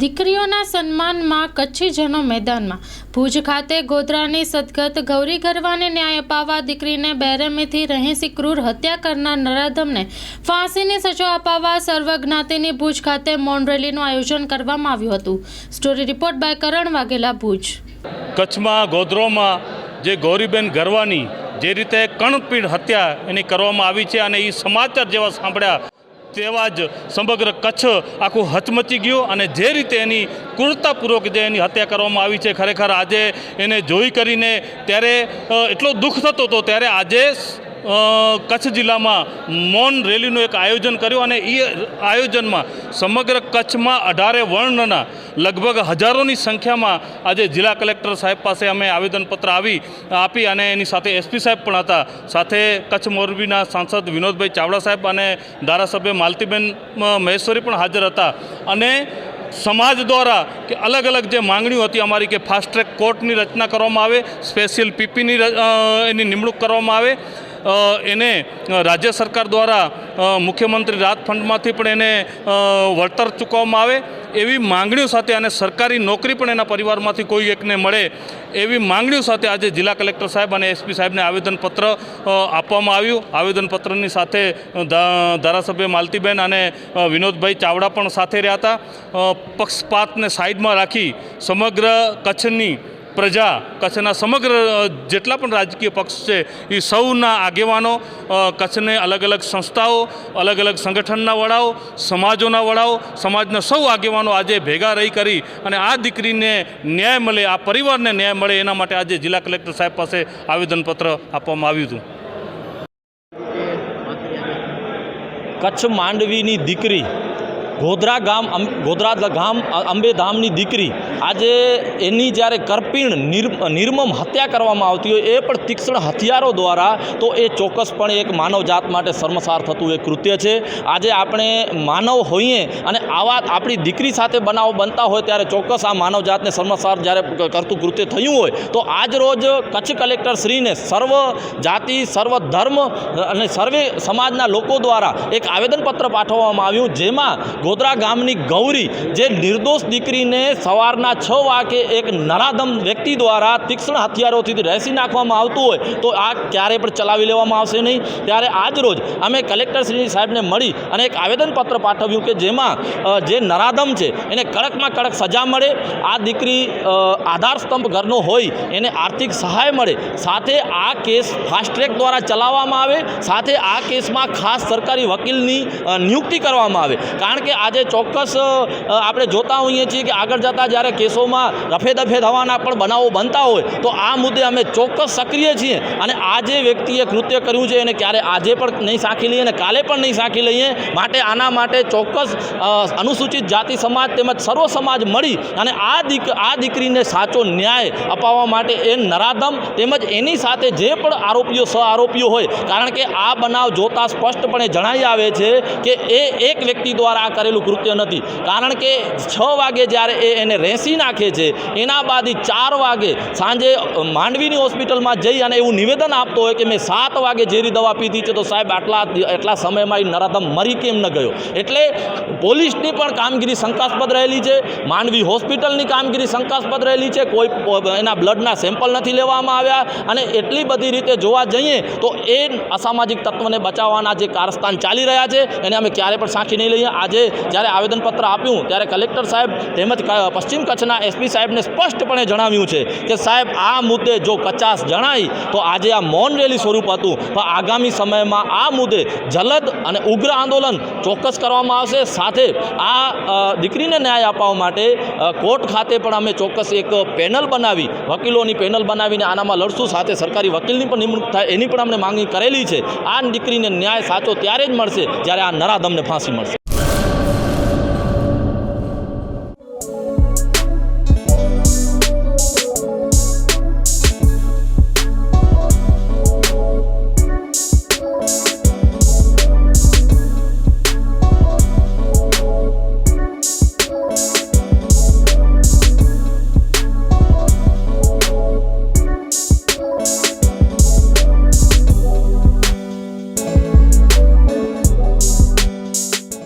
દીકરીઓના સન્માનમાં કચ્છીજનો મેદાનમાં. ભુજ ખાતે ગોધરાની સદગત ગૌરી ગરવાને ન્યાય અપાવવા દીકરીને બેરમીથી રહેસી ક્રૂર હત્યા કરનાર નરાધમને ફાંસીની સજા અપાવવા સર્વજ્ઞાતિની ભુજ ખાતે મૌન રેલીનું આયોજન કરવામાં આવ્યું હતું. Story report by Karan Vaghela, Bhuj. કચ્છમાં ગોધરોમાં જે ગૌરીબેન ગરવાની જે રીતે કણપીણ હત્યા એની કરવામાં આવી છે અને એ સમાચાર જેવા સાંભળ્યા તેવા જ સમગ્ર કચ્છ આખું હચમચી ગયું અને જે રીતે એની ક્રૂરતાપૂર્વક જે એની હત્યા કરવામાં આવી છે, ખરેખર આજે એને જોઈ કરીને ત્યારે એટલો દુઃખ થતો હતો. ત્યારે આજે કચ્છ જિલ્લામાં મૌન રેલીનું એક આયોજન કર્યું અને એ આયોજનમાં સમગ્ર કચ્છમાં અઢારે વર્ણના લગભગ હજારોની સંખ્યામાં આજે જિલ્લા કલેક્ટર સાહેબ પાસે અમે આવેદનપત્ર આવી, આપી અને એની સાથે એસપી સાહેબ પણ હતા. સાથે કચ્છ મોરબીના સાંસદ વિનોદભાઈ ચાવડા સાહેબ અને ધારાસભ્ય માલતીબેન મહેશ્વરી પણ હાજર હતા. અને સમાજ દ્વારા કે અલગ અલગ જે માંગણીઓ હતી અમારી કે ફાસ્ટ ટ્રેક કોર્ટની રચના કરવામાં આવે, સ્પેશિયલ પીપીની એની નિમણૂક કરવામાં આવે એને રાજ્ય સરકાર દ્વારા મુખ્યમંત્રી રાહત ફંડમાંથી પણ એને વળતર ચૂકવવામાં આવે. એવી માંગણીઓ સાથે અને સરકારી નોકરી પણ એના પરિવારમાંથી કોઈ એકને મળે એવી માંગણીઓ સાથે આજે જિલ્લા કલેક્ટર સાહેબ અને એસપી સાહેબને આવેદનપત્ર આપવામાં આવ્યું. આવેદનપત્રની સાથે ધારાસભ્ય માલતીબેન અને વિનોદભાઈ ચાવડા પણ સાથે રહ્યા હતા. પક્ષપાતને સાઈડમાં રાખી સમગ્ર કચ્છની પ્રજા કચ્છના સમગ્ર જેટલા પણ રાજકીય પક્ષ છે, એ સૌના આગેવાનો કચ્છને અલગ અલગ સંસ્થાઓ, અલગ અલગ સંગઠનના વડાઓ, સમાજોના વડાઓ, સમાજના સૌ આગેવાનો આજે ભેગા રહી કરી અને આ દીકરીને ન્યાય મળે, આ પરિવારને ન્યાય મળે, એના માટે આજે જિલ્લા કલેક્ટર સાહેબ પાસે આવેદનપત્ર આપવામાં આવ્યું હતું. કચ્છ માંડવીની દીકરી ગોધરા ગામ ગોધરા ગામ અંબેધામની દીકરી આજે એની જ્યારે કરપીણ નિર્મમ હત્યા કરવામાં આવતી હોય એ પણ તીક્ષ્ણ હથિયારો દ્વારા તો એ ચોક્કસપણે એક માનવજાત માટે શર્મસાર થતું એ કૃત્ય છે. આજે આપણે માનવ હોઈએ અને આવા આપણી દીકરી સાથે બનાવો બનતા હોય ત્યારે ચોક્કસ આ માનવજાતને શર્મસાર જ્યારે કરતું કૃત્ય થયું હોય તો આજ રોજ કચ્છ કલેક્ટર શ્રીને સર્વ જાતિ, સર્વ ધર્મ અને સર્વે સમાજના લોકો દ્વારા એક આવેદનપત્ર પાઠવવામાં આવ્યું જેમાં ગોધરા ગામની ગૌરી જે નિર્દોષ દીકરીને સવારના છ વાગે એક નરાધમ વ્યક્તિ દ્વારા તીક્ષ્ણ હથિયારોથી રહેસી નાખવામાં આવતું હોય તો આ ક્યારે પણ ચલાવી લેવામાં આવશે નહીં. ત્યારે આજ રોજ અમે કલેક્ટર શ્રી સાહેબને મળી અને એક આવેદનપત્ર પાઠવ્યું કે જેમાં જે નરાધમ છે એને કડકમાં કડક સજા મળે, આ દીકરી આધાર સ્તંભ ઘરનો હોય, એને આર્થિક સહાય મળે, સાથે આ કેસ ફાસ્ટ ટ્રેક દ્વારા ચલાવવામાં આવે, સાથે આ કેસમાં ખાસ સરકારી વકીલની નિયુક્તિ કરવામાં આવે. કારણ કે આજે ચોક્કસ આપણે જોતા હોઈએ છીએ કે આગળ જતાં જ્યારે કેસોમાં રફેદફે થવાના પણ બનાવો બનતા હોય, તો આ મુદ્દે અમે ચોક્કસ સક્રિય છીએ. અને આ જે વ્યક્તિએ કૃત્ય કર્યું છે એને ક્યારે આજે પણ નહીં સાંખી લઈએ અને કાલે પણ નહીં સાંખી લઈએ માટે આના માટે ચોક્કસ અનુસૂચિત જાતિ સમાજ તેમજ સર્વ સમાજ મળી અને આ દીક, આ દીકરીને સાચો ન્યાય અપાવવા માટે એ નરાધમ તેમજ એની સાથે જે પણ આરોપીઓ સહ આરોપીઓ હોય, કારણ કે આ બનાવ જોતાં સ્પષ્ટપણે જણાઈ આવે છે કે એ એક વ્યક્તિ દ્વારા આ કરેલું કૃત્ય નથી. કારણ કે છ વાગે જ્યારે એ એને રેસી નાખે છે, એના બાદ ચાર વાગે સાંજે માંડવીની હોસ્પિટલમાં જઈ અને એવું નિવેદન આપતો હોય કે મેં સાત વાગે ઝેરી દવા પીધી છે, તો સાહેબ આટલા, એટલા સમયમાં એ નરાધમ મરી કેમ ન ગયો? એટલે પોલીસની પણ કામગીરી શંકાસ્પદ રહેલી છે, માંડવી હોસ્પિટલની કામગીરી શંકાસ્પદ રહેલી છે, કોઈ એના બ્લડના સેમ્પલ નથી લેવામાં આવ્યા અને એટલી બધી રીતે જોવા જઈએ તો એ અસામાજિક તત્વને બચાવવાના જે કારસ્તાન ચાલી રહ્યા છે, એને અમે ક્યારે પણ સાંખી નહીં લઈએ. આજે જ્યારે આવેદનપત્ર આપ્યું, ત્યારે કલેક્ટર સાહેબ તેમજ પશ્ચિમ કચ્છના એસપી સાહેબને સ્પષ્ટપણે જણાવ્યું છે કે સાહેબ, આ મુદ્દે જો કચાસ જણાય, તો આજે આ મૌન રેલી સ્વરૂપ હતું. પણ આગામી સમયમાં આ મુદ્દે જલદ અને ઉગ્ર આંદોલન ચોક્કસ કરવામાં આવશે. સાથે આ દીકરીને ન્યાય અપાવવા માટે કોર્ટ ખાતે પણ અમે ચોક્કસ એક પેનલ બનાવી, વકીલોની પેનલ બનાવીને આનામાં લડશું. સાથે સરકારી વકીલની પણ નિમણૂક થાય એની પણ અમને માંગણી કરેલી છે. આ દીકરીને ન્યાય સાચો ત્યારે જ મળશે જ્યારે આ નરાધમને ફાંસી મળશે.